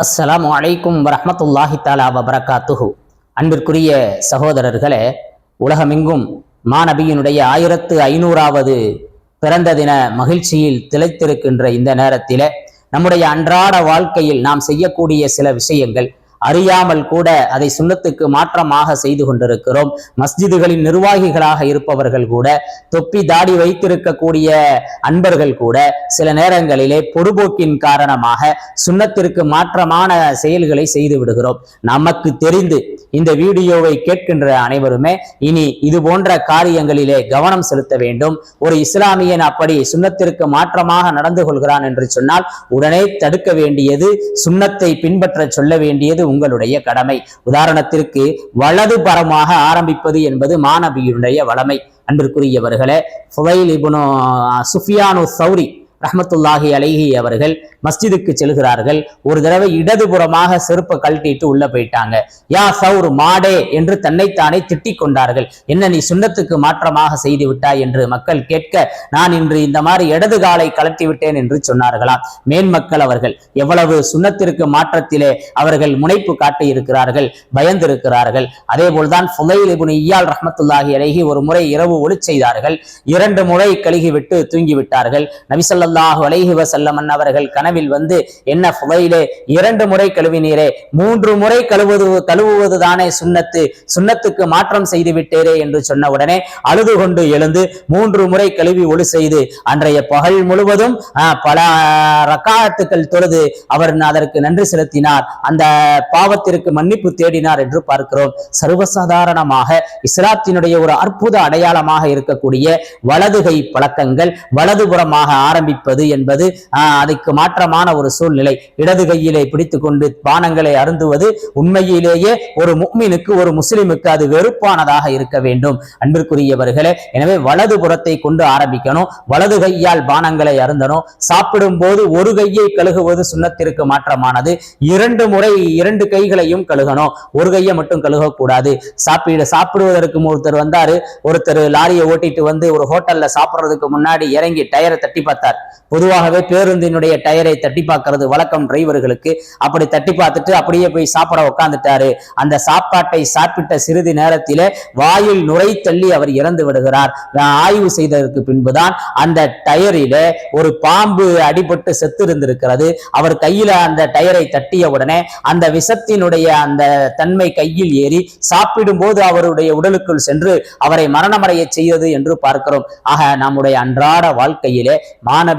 அஸ்ஸலாம் வலைக்கும் வரமத்துல்லாஹி தாலா வபரகாத்துஹு. அன்பிற்குரிய சகோதரர்களே உலகமெங்கும் மாநபியினுடைய ஆயிரத்து ஐநூறாவது பிறந்த தின மகிழ்ச்சியில் திளைத்திருக்கின்ற இந்த நேரத்தில் நம்முடைய அன்றாட வாழ்க்கையில் நாம் செய்யக்கூடிய சில விஷயங்கள் அறியாமல் கூட அதை சுண்ணத்துக்கு மாற்றமாக செய்து கொண்டிருக்கிறோம். மஸ்ஜிதுகளின் நிர்வாகிகளாக இருப்பவர்கள் கூட தொப்பி தாடி வைத்திருக்கக்கூடிய அன்பர்கள் கூட சில நேரங்களிலே பொறுபோக்கின் காரணமாக சுண்ணத்திற்கு மாற்றமான செயல்களை செய்து விடுகிறோம். நமக்கு தெரிந்து இந்த வீடியோவை கேட்கின்ற அனைவருமே இனி இது போன்ற காரியங்களிலே கவனம் செலுத்த வேண்டும். ஒரு இஸ்லாமியன் அப்படி சுண்ணத்திற்கு மாற்றமாக நடந்து கொள்கிறான் என்று சொன்னால் உடனே தடுக்க வேண்டியது சுண்ணத்தை பின்பற்ற சொல்ல வேண்டியது உங்களுடைய கடமை. உதாரணத்திற்கு வலது பரமாக ஆரம்பிப்பது என்பது மாணவியுடைய வளமை. அன்பிற்குரியவர்களே ஃபுவைல் சுஃபியானு சௌரி ரஹமத்துல்லாஹி அலைஹி அவர்கள் மஸ்ஜிதுக்கு செல்கிறார்கள். ஒரு தடவை இடதுபுறமாக செருப்பை கழட்டிட்டு உள்ள போயிட்டாங்க. யா சவுர் மாடே என்று தன்னைத்தானே திட்டிக் கொண்டார்கள். என்ன நீ சுண்ணத்துக்கு மாற்றமாக செய்து விட்டாய் என்று மக்கள் கேட்க நான் இன்று இந்த மாதிரி இடது காலை கலட்டி விட்டேன் என்று சொன்னார்களாம். மேன்மக்கள் அவர்கள் எவ்வளவு சுண்ணத்திற்கு மாற்றத்திலே அவர்கள் முனைப்பு காட்டி இருக்கிறார்கள் பயந்திருக்கிறார்கள். அதே போல்தான் ஃபுலைல் இப்னு இயால் ரஹமத்துல்லாஹி அலைஹி ஒரு முறை இரவு ஒளி செய்தார்கள். இரண்டு முறை கழுகி விட்டு தூங்கி விட்டார்கள் அலைஹி வசல்லமன் அவர்கள் கனவில் வந்து என்ன புகையிலே இரண்டு முறை கழுவினீரே மூன்று முறை கழுவுவது கழுவுவது தானே சுண்ணத்து. சுண்ணத்துக்கு மாற்றம் செய்து விட்டீரே என்று சொன்ன உடனே அழுது கொண்டு எழுந்து மூன்று முறை கழுவி ஒளி செய்து அன்றைய பகல் முழுவதும் பல ரக்காத்துக்கள் தொழுது அவர் அதற்கு நன்றி செலுத்தினார். அந்த பாவத்திற்கு மன்னிப்பு தேடினார் என்று பார்க்கிறோம். சர்வசாதாரணமாக இஸ்லாத்தினுடைய ஒரு அற்புத அடையாளமாக இருக்கக்கூடிய வலதுகை பழக்கங்கள் வலதுபுறமாக காண்பிப்பது என்பது ஆஹ், மாற்றமான ஒரு சூழ்நிலை. இடது கையிலே பிடித்துக்கொண்டு பானங்களை அருந்துவது உண்மையிலேயே ஒரு முக்மினுக்கு ஒரு முஸ்லிமுக்கு அது வெறுப்பானதாக இருக்க வேண்டும். அன்பிற்குரியவர்களே எனவே வலது புறத்தை கொண்டு ஆரம்பிக்கணும். வலது கையால் பானங்களை அருந்தணும். சாப்பிடும் போது ஒரு கையை கழுகுவது சுண்ணத்திற்கு மாற்றமானது. இரண்டு முறை இரண்டு கைகளையும் கழுகணும். ஒரு கையை மட்டும் கழுகக்கூடாது. சாப்பிட சாப்பிடுவதற்கு ஒருத்தர் வந்தாரு. ஒருத்தர் லாரியை ஓட்டிட்டு வந்து ஒரு ஹோட்டல்ல சாப்பிடுறதுக்கு முன்னாடி இறங்கி டயரை தட்டி பார்த்தார். பொதுவாகவே பேருந்தினுடைய டயரை தட்டி பார்க்கறது வழக்கம் டிரைவர்களுக்கு. அப்படி தட்டி பார்த்துட்டு அப்படியே போய் சாப்பிட உட்காந்துட்டாரு அந்த சாப்பாட்டை சாப்பிட்ட சிறிது நேரத்திலே வாயில் நுரை தள்ளி அவர் இறந்து விடுகிறார். ஆய்வு செய்ததற்கு பின்புதான் அந்த டயரிலே ஒரு பாம்பு அடிபட்டு செத்து இருந்திருக்கிறது அவர் கையில அந்த டயரை தட்டிய உடனே அந்த விஷத்தினுடைய அந்த தன்மை கையில் ஏறி சாப்பிடும் போது அவருடைய உடலுக்குள் சென்று அவரை மரணமடைய செய்தது என்று பார்க்கிறோம். ஆக நம்முடைய அன்றாட வாழ்க்கையிலே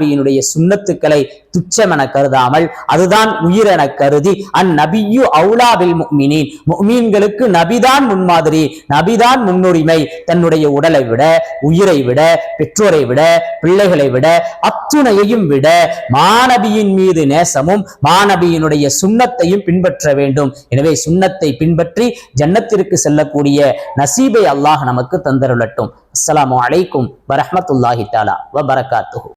மாணவியினுடைய சுண்ணத்துக்களை துச்சமென கருதாமல் அதுதான் உயிரென கருதி அந்நபியு அவுலாவில் முக்மினின். முக்மீன்களுக்கு நபிதான் முன்மாதிரி நபிதான் முன்னுரிமை. தன்னுடைய உடலை விட உயிரை விட பெற்றோரை விட பிள்ளைகளை விட அத்துணையையும் விட மாணவியின் மீது நேசமும் மாணவியினுடைய சுண்ணத்தையும் பின்பற்ற வேண்டும். எனவே சுண்ணத்தை பின்பற்றி ஜன்னத்திற்கு செல்லக்கூடிய நசீபை அல்லாஹ் நமக்கு தந்தருளட்டும். அஸ்லாம் வலைக்கும் வரமத்துல்லாஹி தாலா வ பரகாத்துஹு